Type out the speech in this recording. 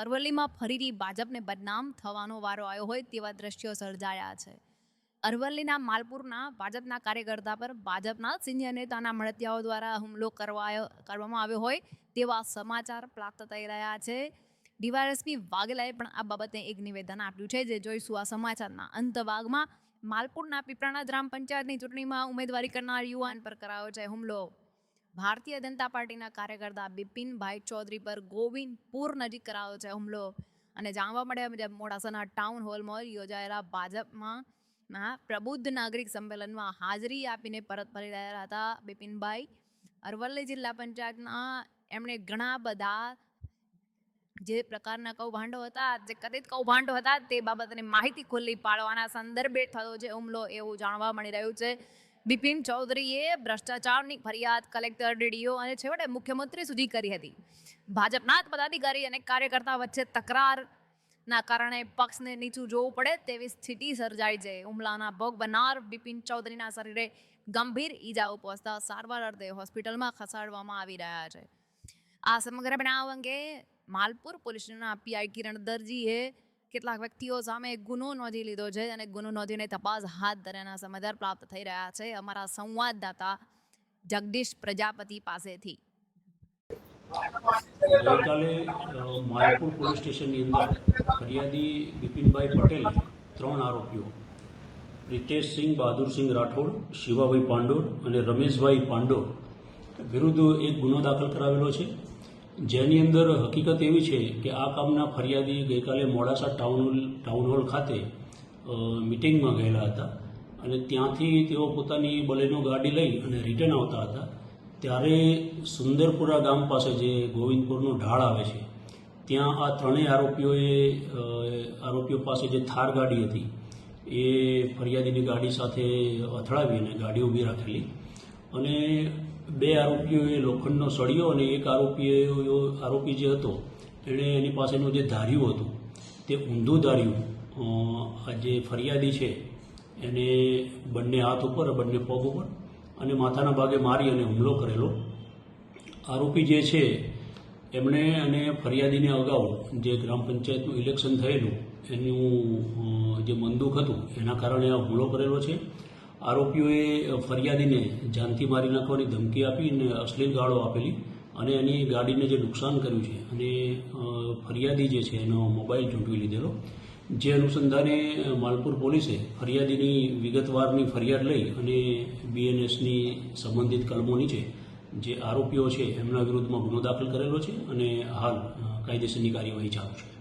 અરવલ્લીમાં ફરીથી ભાજપને બદનામ થવાનો વારો આવ્યો હોય તેવા દ્રશ્યો સર્જાયા છે. અરવલ્લીના માલપુરના ભાજપના કાર્યકર્તા પર ભાજપના સિનિયર નેતાના મળતિયાઓ દ્વારા હુમલો કરવાયો, કરવામાં આવ્યો હોય તેવા સમાચાર પ્રાપ્ત થઈ રહ્યા છે. ડીવાયએસપી વાઘેલાએ પણ આ બાબતે એક નિવેદન આપ્યું છે. જે જોઈશું આ સમાચારના અંત ભાગમાં. માલપુરના પીપળાના ગ્રામ પંચાયતની ચૂંટણીમાં ઉમેદવારી કરનાર યુવાન પર કરાયો છે હુમલો. ભારતીય જનતા પાર્ટીના કાર્યકર્તા બિપિનભાઈ ચૌધરી પર ગોવિંદપુર નજીક કરાયો છે હુમલો. અને જાણવા મળ્યા મુજબ મોડાસાના ટાઉન હોલમાં યોજાયેલા ભાજપમાં પ્રબુદ્ધ નાગરિક સંમેલનમાં હાજરી આપીને પરત ફરી રહ્યા હતા બિપિનભાઈ. અરવલ્લી જિલ્લા પંચાયતના એમણે ઘણા બધા જે પ્રકારના કૌભાંડો હતા, જે કથિત કૌભાંડો હતા તે બાબતની માહિતી ખુલ્લી પાડવાના સંદર્ભે થયો છે હુમલો એવું જાણવા મળી રહ્યું છે. બિપિન ચૌધરીએ ભ્રષ્ટાચારની ફરિયાદ કલેક્ટર ડીડીઓ અને છેવટે મુખ્યમંત્રી સુધી કરી હતી. ભાજપના જ પદાધિકારી અને કાર્યકર્તા વચ્ચે તકરારના કારણે પક્ષને નીચું જોવું પડે તેવી સ્થિતિ સર્જાઈ છે. હુમલાના ભોગ બનનાર બિપિન ચૌધરીના શરીરે ગંભીર ઈજાઓ પહોંચતા સારવાર અર્થે હોસ્પિટલમાં ખસેડવામાં આવી રહ્યા છે. આ સમગ્ર બનાવ અંગે માલપુર પોલીસના પીઆઈ કિરણ દરજીએ કેટલાક વ્યક્તિઓ સામે ગુનો નોંધી લીધો છે અને ગુનો નોંધીને તપાસ હાથ ધરેના સમાચાર પ્રાપ્ત થઈ રહ્યા છે અમારા સંવાદદાતા જગદીશ પ્રજાપતિ પાસેથી. ગઈકાલે માયાપુર પોલીસ સ્ટેશનની અંદર ફરિયાદી બિપિનભાઈ પટેલે ત્રણ આરોપીઓ, રિતેશસિંહ બહાદુરસિંહ રાઠોડ, શિવાભાઈ પાંડોર અને રમેશભાઈ પાંડોર વિરુદ્ધ એક ગુનો દાખલ કરાવેલો છે. જેની અંદર હકીકત એવી છે કે આ કામના ફરિયાદી ગઈકાલે મોડાસા ટાઉન ટાઉન હોલ ખાતે મિટિંગમાં ગયેલા હતા. અને ત્યાંથી તેઓ પોતાની બલેનો ગાડી લઈ અને રિટર્ન આવતા હતા. ત્યારે સુંદરપુરા ગામ પાસે જે ગોવિંદપુરનો ઢાળ આવે છે, ત્યાં આ ત્રણેય આરોપીઓએ આરોપીઓ પાસે જે થાર ગાડી હતી, એ ફરિયાદીની ગાડી સાથે અથડાવી અને ગાડી ઊભી રાખેલી. અને બે આરોપીઓએ લોખંડનો સળિયો અને એક આરોપીએ આરોપી જે હતો એણે એની પાસેનું જે ધાર્યું હતું, તે ઊંધું ધાર્યું આ જે ફરિયાદી છે, એને બંને હાથ ઉપર, બંને પગ ઉપર અને માથાના ભાગે મારી અને હુમલો કરેલો. આરોપી જે છે, એમણે અને ફરિયાદીને અગાઉ જે ગ્રામ પંચાયતનું ઇલેક્શન થયેલું, એનું જે બંદૂક હતું, એના કારણે આ હુમલો કરેલો છે. આરોપીઓએ ફરિયાદીને જાનથી મારી નાખવાની ધમકી આપી અને અશ્લીલ ગાળો આપેલી અને એની ગાડીને જે નુકસાન કર્યું છે અને ફરિયાદી જે છે એનો મોબાઈલ ચૂંટવી લીધેલો. જે અનુસંધાને માલપુર પોલીસે ફરિયાદીની વિગતવારની ફરિયાદ લઈ અને બીએનએસની સંબંધિત કલમો નીચે જે આરોપીઓ છે એમના વિરુદ્ધમાં ગુનો દાખલ કરેલો છે અને હાલ કાયદેસરની કાર્યવાહી ચાલુ છે.